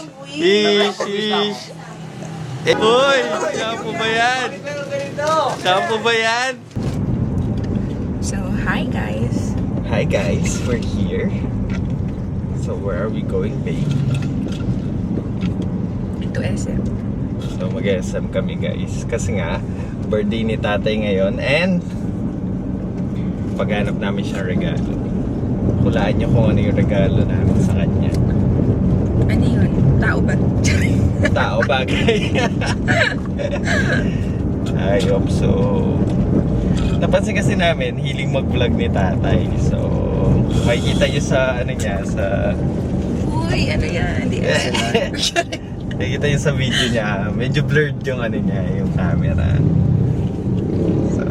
Ish, ish. Eh, Uy, saan po ba yan? Saan po ba yan? So, hi guys. Hi guys, we're here. So where are we going, babe? To SM. So mag-SM kami guys. Kasi nga, birthday ni tatay ngayon and paghanap namin siya regalo. Hulaan niyo kung ano yung regalo namin sa kanya. Ano yun? Tao ba? Tao bagay. Hope so. Napansin kasi namin, hiling mag-vlog ni tatay. So, makikita niyo sa ano niya, sa Uy, ano yan? Hindi Nakikita niyo sa video niya, medyo blurred yung ano niya, yung camera. So,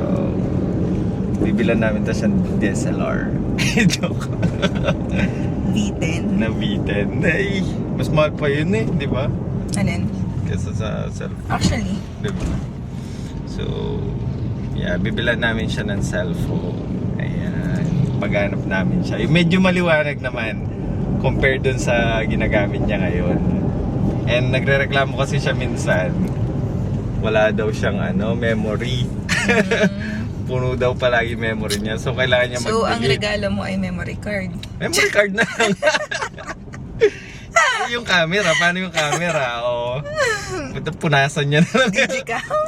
bibilan namin to siyang DSLR. Joke. V10. Na V10. Ay, mas mahal pa yun eh, di ba? Alin? Kesa sa cellphone, Actually, di ba? So, yeah, bibilan namin siya ng cellphone. Ayan, paghanap namin siya. Yung medyo maliwanag naman compared dun sa ginagamit niya ngayon. And nagre-reklamo kasi siya minsan, wala daw siyang ano, memory. Puno daw palagi memory niya. So, kailangan niya so ang regalo mo ay memory card. Memory card na lang. Eh, yung camera, paano yung camera? O, Buta punasan niya na lang. Digicam.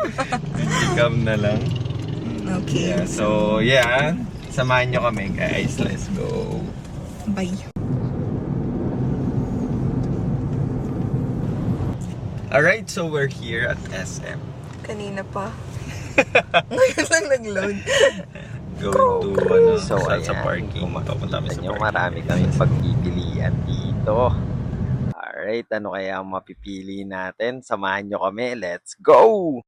Digicam na lang. Okay. Yeah, so, yeah. Samahan nyo kami, guys. Let's go. Bye. Alright, so we're here at SM. Kanina pa. Ngayon lang nag-load. Going to, ano, So, sa, sa ayan, parking. kung Papunta kami sa parking. marami kaming pagpipilian dito. Alright, ano kaya ang mapipili natin? Samahan nyo kami. Let's go!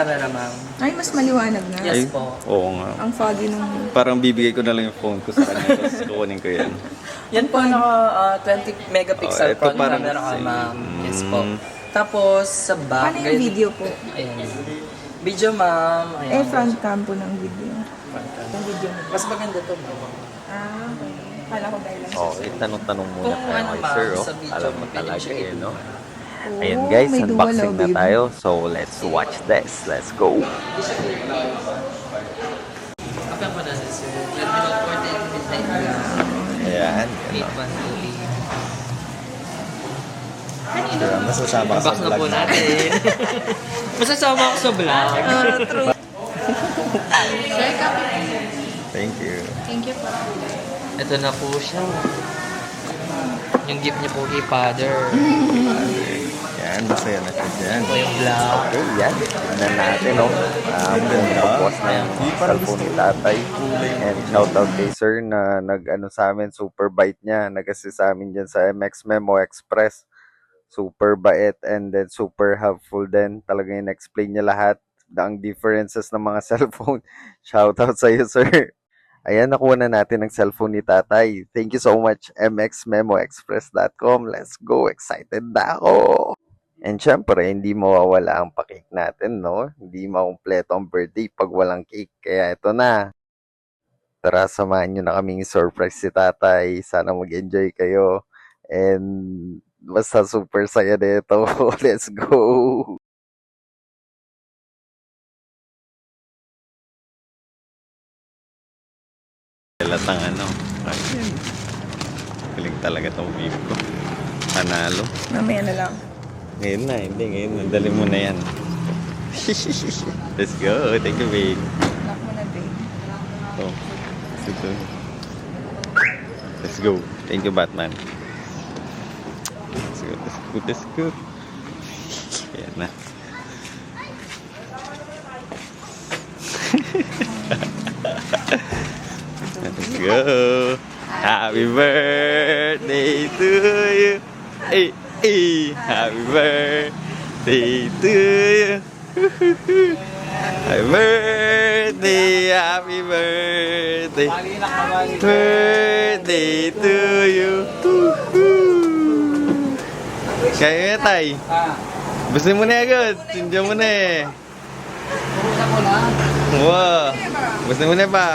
Camera, ma'am. Ay, mas maliwanag na. Yes po. Oo nga. Ang foggy nung... Parang bibigay ko na lang yung phone ko sa kanya, tapos kukunin ko yan. Yan po, naka ah, 20 megapixel Oh, ito front parang camera ka, same. ma'am. Yes po. Mm. Tapos, sa back, Paano yung ganyan- video po? Ayan. Video, ma'am. Ayan. Eh, front cam po ng video. Front cam. Yung video mo. Mas maganda to, ma'am. Ah, okay. Kala ko dahil lang Okay, tanong-tanong muna Kung tayo ano, kay ma'am, sir. Oh. sa video, Alam mo pwede talaga siya eh, no? Oh, Ayan guys, unboxing na tayo. So, let's watch this. Let's go! Apa pa na sir? Terminal 14 midnight na. Ayan. 81 Diba? Masasama ka sa Unbox na po vlog natin. Masasama ako sa vlog. Ah, true. Thank you. Ito na po siya. Yung gift niya po kay father. Yan, masaya na siya dyan. Ito yung vlog. Okay, yan. Tignan natin, oh. Um, tapos na yung cellphone ni tatay. And shoutout kay sir na nag-ano sa amin, super bite niya. Nag-assist sa amin dyan sa MX Memo Express. Super bait and then super helpful din. Talagang in-explain niya lahat ang differences ng mga cellphone. Shoutout sa iyo, sir. Ayan, nakuha na natin ang cellphone ni tatay. Thank you so much, mxmemoexpress.com. Let's go. Excited na ako. And syempre, hindi mawawala ang pakik natin, no? Hindi makumpleto ang birthday pag walang cake. Kaya ito na. Tara, samahan nyo na kaming surprise si tatay. Sana mag-enjoy kayo. And basta super saya nito. Let's go! Latang ano. Ayun. Galing talaga tong babe ko. Panalo. Mamaya na lang. Ngayon na, hindi. Ngayon na. Dali mo na yan. Let's go. Thank you, babe. Lock mo na, babe. Oh. Ito. Let's go. Thank you, Batman. Let's go. Let's go. Let's go. Yan na. Go. Happy birthday to you. Hey, hey. Happy birthday to you. Happy birthday, happy birthday. Birthday to you. Kaya nga tay. Gusto mo na agad. Sindihan mo na eh. Wow. Gusto mo na ba?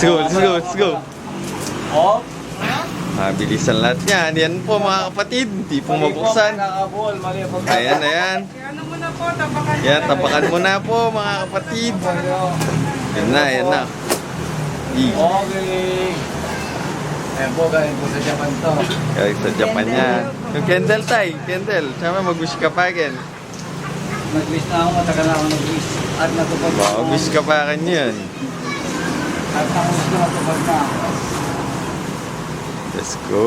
Let's go, let's go, let's go. Oh, Mabilisan lahat yan. Yan po mga kapatid. Hindi po mabuksan. Ayan, ayan. Ano mo na po, tapakan Yan, tapakan mo na po mga kapatid. Yan na, yan na. Okay. Ayan po, galing po sa Japan to. Kaya sa Japan yan. Yung Kendall tay, Kendall. Sama mag-wish ka pa again. Nag-wish na ako, matagal na ako nag-wish. At natupad na ako. Mag-wish ka pa akin yan. At nakawis na natupad na ako. Let's go.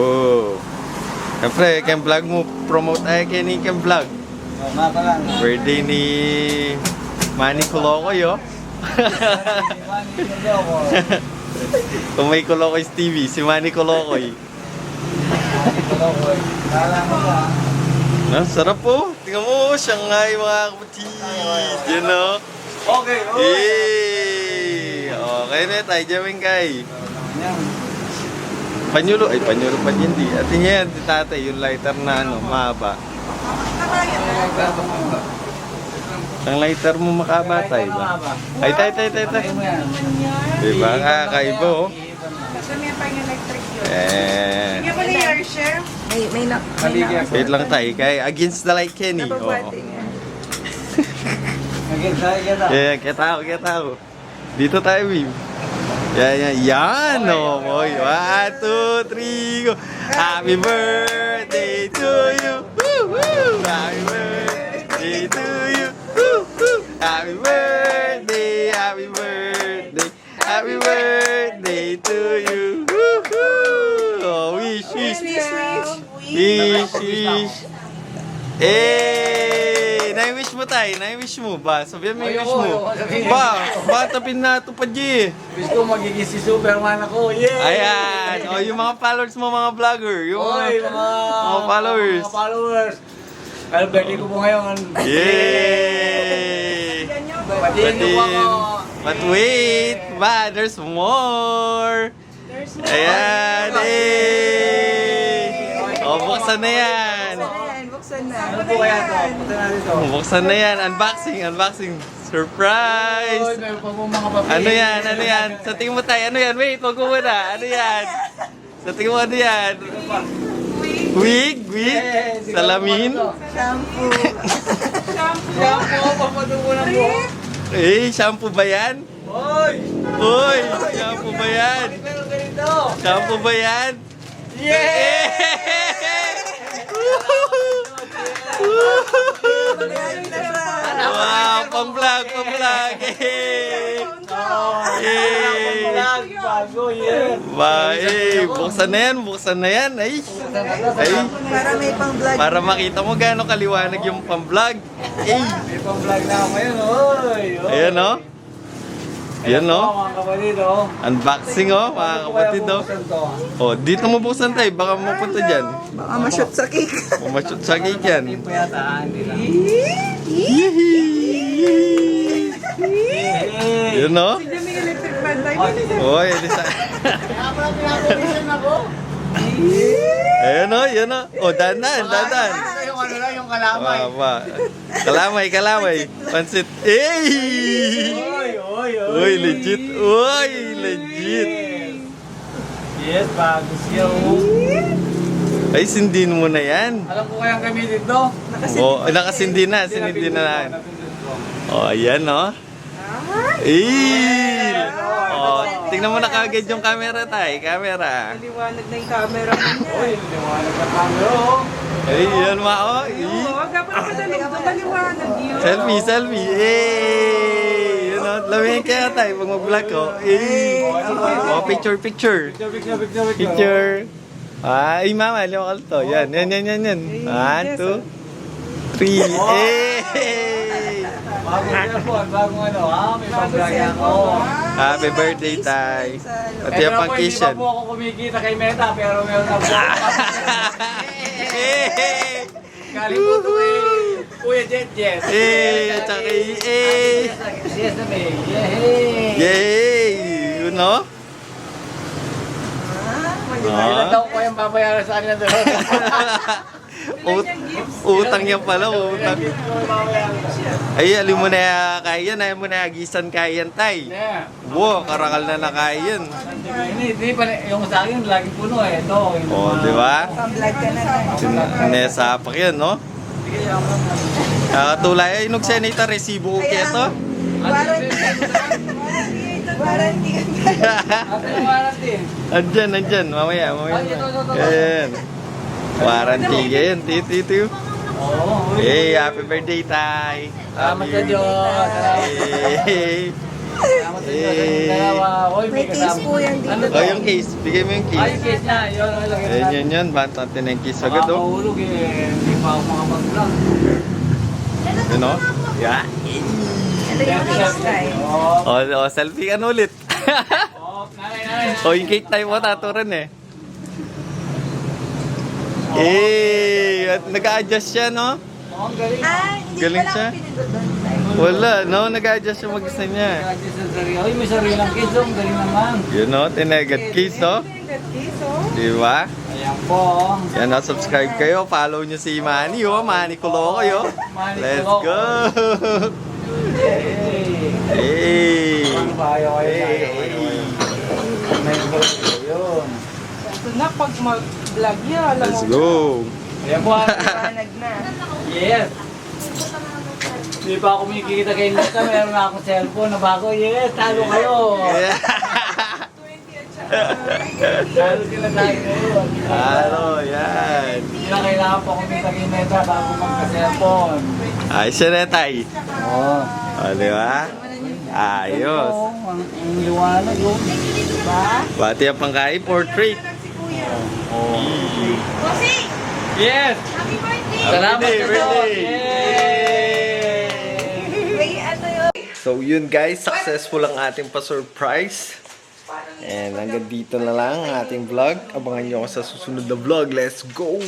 Siyempre, Ken Vlog mo. Promote ay kay ni Ken Vlog. So, nga pala. Birthday ni Manny Kulokoy, oh. Kung may Kulokoy TV, si Manny Kulokoy. Kala mo ba? No, sarap po. Tingnan mo, Shanghai mga kapatid. Yan o. Okay, okay. Yay! Okay na tayo, Jaming Kai. Yan. Panyulo, ay panyulo pa din di. At yan, di tatay, yung lighter na ano, mahaba. Ang lighter mo makaba tayo ba? Ay, tay, tay, tay, tay. Yan? Diba, kakaiba oh. Kasi may pang electric yun. Eh, Hindi mo yung share? May, may na, wait lang tayo, kay against the light Kenny. Oo. Napabati niya. Again, sabi kita. Yeah, kita ako, kita ako. Dito tayo, Wim. Yan, yan, yan, oh, boy. One, two, three, go. Happy birthday to you. Woo, woo. Happy birthday to you. Woo, woo. Happy birthday, happy birthday. Happy birthday to you. Woo, woo. Oh, wish, wish, Wish, wish. wish, wish. Eh, na-wish mo tayo, na-wish mo ba? Sabihan mo yung wish Ayoko, mo. ayoko sabihin. Ba, ba tapin na ito pa, G. Wish ko magiging si Superman ako. Yay! Ayan, o yung mga followers mo, mga vlogger. Yung Oy, mga, mga followers. Mga followers. Kaya birthday ko po ngayon. Yay! Batiin niyo po ako. But wait, ba, there's more. Ayan, eh. O, buksan na yan. Ayan, buksan na. Ano po kaya to? Punta natin to. Buksan na yan. Unboxing, unboxing. Surprise! meron pa po mga papi. Ano yan? Ano yan? Sa tingin mo tayo, ano yan? Wait, wag ko muna. Ano yan? Sa tingin mo, ano yan? Wig? Wig? Salamin? Shampoo. Shampoo, papatungo ng buhok. Eh, shampoo ba yan? Oy! Uy, shampoo ba yan? Shampoo ba yan? Yeah! Wow. Eh. Vlog, bago, yeah. Ba, eh, buksan na yan, buksan na yan. Ay, ay, Para may pang vlog. para makita mo gaano kaliwanag yung pang-vlog. Eh, May pang-vlog na ako ngayon, oy! ayan no? Ayan no? Oh, mga kapatid, oh. Unboxing oh, mga kapatid oh. To. Oh, dito mo buksan tayo, baka mapunta dyan. Baka ma-shoot sa cake. Pumashoot sa cake yan. Hindi po yata, ah, hindi lang. Yee! Hey! Yun no? Hindi may electric fan. Oy, di sa... Ayan o, yun o. O, dandan, dandan. Yung ano lang, yung kalamay. Mama. Kalamay, kalamay. Pansit. Eh! Uy, legit. Uy, legit. Yes, bago siya, oh. Ay, sindin mo na yan. Alam ko kayang gamitin to. O, nakasindi na. Sinindi na na. O, ayan o. Eh! O, tingnan mo na kagad yung camera tay. Camera. Liwanag na yung camera niya. Uy, liwanag ka camera, oh. Ay, yan ma o. Eh. Huwag ka pa doon. Maliwanag yun. Selfie, selfie. Eh! Yun o. Lamingin kaya tayo pag mag-vlog ko. Eh! O, picture, picture. Picture, picture, picture, picture. Picture. Ay, mama, ka to. Yan, yan, yan, yan, yan. One, two, three. Eh! Bago cellphone, bagong ano, ha? May pang-vlog na ako. Happy birthday, Tay. At Ito yung na pang po, hindi pa po ako kumikita kay Meta, pero meron na po. Eh! Po ito kay Kuya Jet Jet. Eh! At saka kay eh! Yes na may. Yay! Yay! Yun, no? Ilan daw ko yung babayaran sa kanila doon? Ut utang yan pala, utang. Ay, alim mo na kaya yan, ayaw mo na agisan kaya yan, tay. Yeah. Wow, karakal na na kaya yan. Hindi, hindi pa yung sa akin laging puno eh. Ito. yung Oh, di ba? Pang-vlog ka na na. Nesa pa yan, no? Kakatulay ay nung senator resibo ko keto. Warranty. Warranty. Yung warranty. Andyan, andyan. Mamaya, mamaya. Ay, ito, ito, ito. Yan. Warranty yan. Tito, tito. Oo. Hey, happy birthday, Tay. Salamat sa Diyos. Hey. Salamat sa Diyos. May case po yan dito. Ano? Oh, yung case. Bigay mo yung Ay, case. case na. Yun, yun, Ayan, yan, yan. Banta natin ng case agad, oh. mahulog eh. Hindi pa ako makapag-vlog. Know? Yeah. Ito yung next time. Oo. Oh, oh, selfie ka na ulit. Oh, nanay. oh, yung cake tayo mo, taturan eh. Eh, at nag-a-adjust siya, no? Oh, ang galing. Ah, hindi Galing pala siya. ako pinindot doon. Wala, no? Nag-a-adjust siya mag-isa niya. Kaya sa sarili. May sarilang kids. oh. Ang galing naman. You know, tinagat case, no? Case, oh. Di ba? Ayan po. oh. Yan, no? subscribe kayo. Follow nyo si Manny, oh. Manny Kulokoy, oh. Manny Let's go! Hey! Ano ba? Ayaw, ayaw, ayaw. Ito na, pag mag-vlog yan, alam Let's mo. go! Ayan po. Panag na. Yes. Hindi pa ako kumikita kay Lisa. Meron na akong cellphone na bago. Yes, talo kayo. Talo sila tayo ngayon. Ano, yan. Hindi na kailangan pa kumita kay Neta bago magka-cellphone. Ayos siya na, tay. Oo. O, di ba? Ayos. Oo, ang, ang liwanag yun. Bati ang pangkain, portrait. Yes! Happy birthday! Salamat Birthday, sa birthday. So yun guys, successful ang ating pa-surprise. And hanggang dito na lang ang ating vlog. Abangan nyo ako sa susunod na vlog. Let's go!